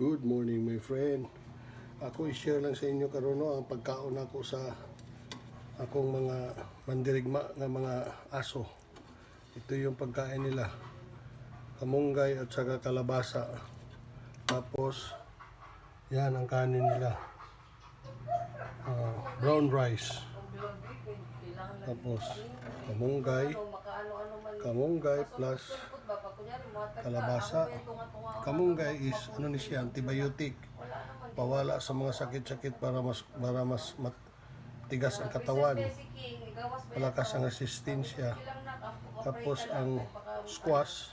Good morning my friend. Ako i-share lang sa inyo karon no ang pagkaon ako sa akong mga mandirigma nga mga aso. Ito yung pagkain nila. Kamunggay at saka kalabasa. Tapos yan ang kanin nila. Ah, brown rice. Tapos kamunggay, kamunggay plus kalabasa. Kamunggay is ano ni siya antibiotic. Pawala sa mga sakit-sakit para mas para mas matigas ang katawan. Malakas ang resistensya. Tapos ang squash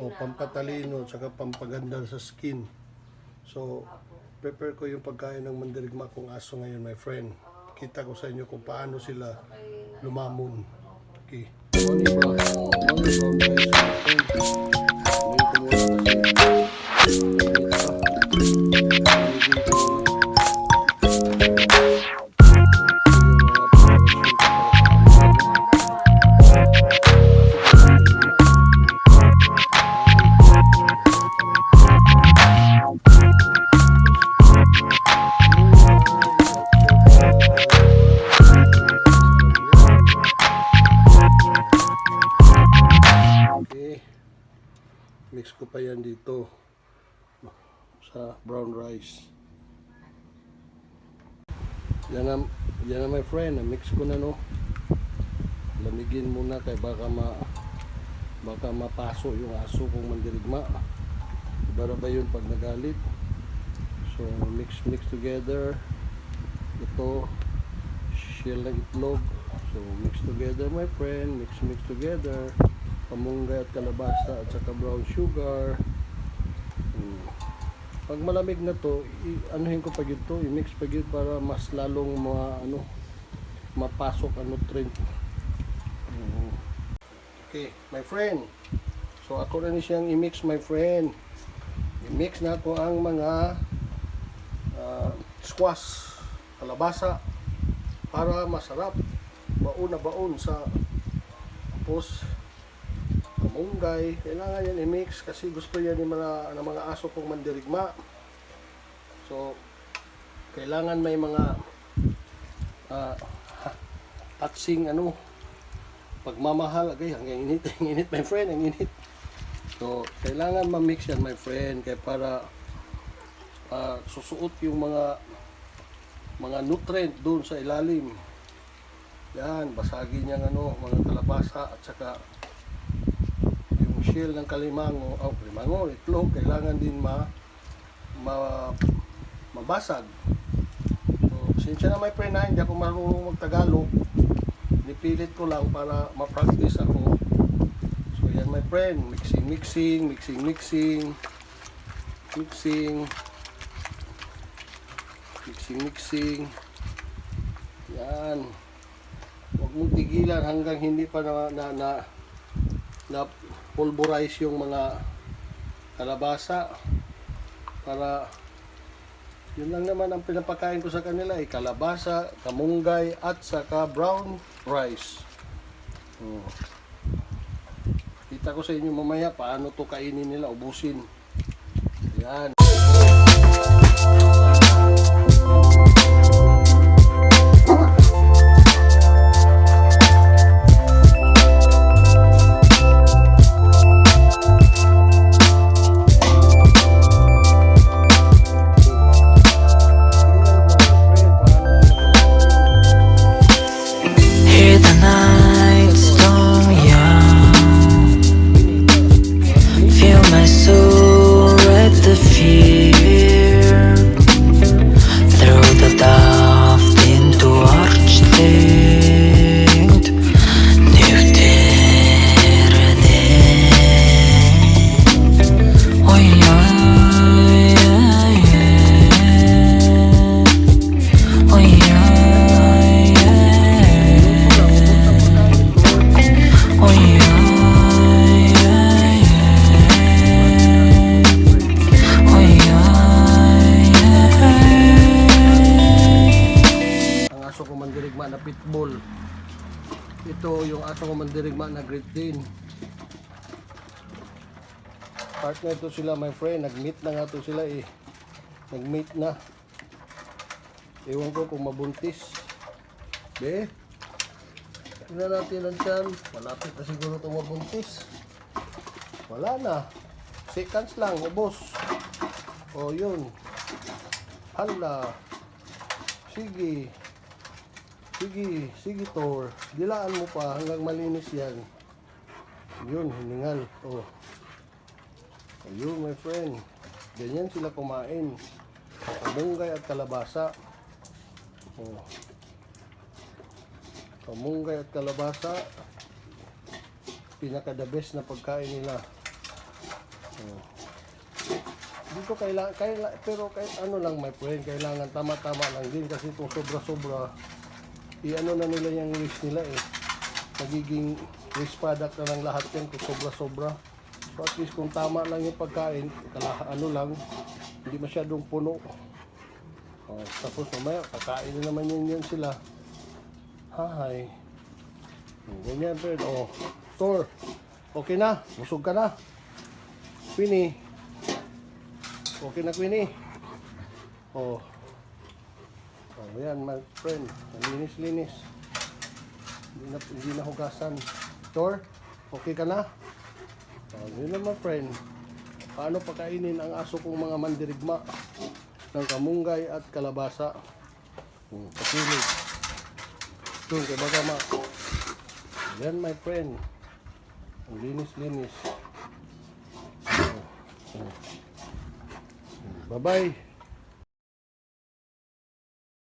o pampatalino at saka pampaganda sa skin. So, prepare ko yung pagkain ng mandirigma kong aso ngayon, my friend. Kita ko sa inyo kung paano sila lumamon. Okay. Morning, bro. Morning, bro. Dito sa brown rice. Yan na, yan na my friend, mix ko na no. Lamigin muna kay baka ma baka mapaso yung aso kong mandirigma. Bara ba yun pag nagalit? So mix mix together. Ito shell ng itlog. So mix together my friend, mix mix together. Pamunggay at kalabasa at saka brown sugar. Pag malamig na to, i- anuhin ko pa ito, i-mix pa gito para mas lalong ma, ano, mapasok ang nutrient. Hmm. Okay, my friend. So ako ni siyang i-mix my friend. I-mix na ko ang mga ah, squash, kalabasa para masarap. Baon na baon sa tapos kamunggay. Kailangan yan i-mix kasi gusto yan ng mga, ng mga aso kong mandirigma. So, kailangan may mga ha- tatsing ano, pagmamahal. Okay, hanggang init, ang init my friend, ang init. So, kailangan ma-mix yan my friend kaya para ah, susuot yung mga mga nutrient doon sa ilalim. Yan, basagin niyang ano, mga kalabasa at saka shell ng kalimango, oh, kalimango, itlog, kailangan din ma, ma mabasag. So, sinsya na may friend na, hindi ako marunong mag-Tagalog. Nipilit ko lang para ma-practice ako. So, yan my friend, mixing, mixing, mixing, mixing, mixing, mixing, mixing. Yan. Huwag mong tigilan hanggang hindi pa na, na, na, na pulverize yung mga kalabasa para yun lang naman ang pinapakain ko sa kanila ay kalabasa, kamunggay at saka brown rice. Oh. Kita ko sa inyo mamaya paano to kainin nila, ubusin. Yan. Yung aso ko mandirigma na Great Dane. Partner to sila my friend, nag-meet na nga to sila eh. Nag-mate na. Ewan ko kung mabuntis. Be, tingnan natin ang tiyan. Malapit na siguro itong mabuntis. Wala na. Seconds lang, ubos. O yun. Hala. Sige. Sige, sige Tor. Dilaan mo pa hanggang malinis yan. Yun, hiningal. Oh. Ayun, my friend. Ganyan sila kumain. Kamunggay at kalabasa. Oh. Kamunggay at kalabasa. Pinaka the best na pagkain nila. Oh. Dito kailangan, kaila, pero kahit ano lang my friend, kailangan tama-tama lang din kasi kung sobra-sobra, i-ano na nila yung risk nila eh. Magiging risk product na lang lahat yan kung sobra-sobra. So at least kung tama lang yung pagkain, kala, ano lang, hindi masyadong puno. Oh, tapos mamaya, kakain na naman yun yan sila. Hi. Ganyan, friend. Oh, Thor. Okay na. Busog ka na. Queenie. Okay na, Queenie. Oh. Oh, yan, my friend. Linis-linis. Hindi na, hindi na hugasan. Thor, okay ka na? Oh, yun na, my friend. Paano pakainin ang aso kong mga mandirigma ng kamunggay at kalabasa? Hmm, pakilig. Doon kay Bagama. Yan, my friend. Ang linis-linis. Oh, oh. Bye-bye.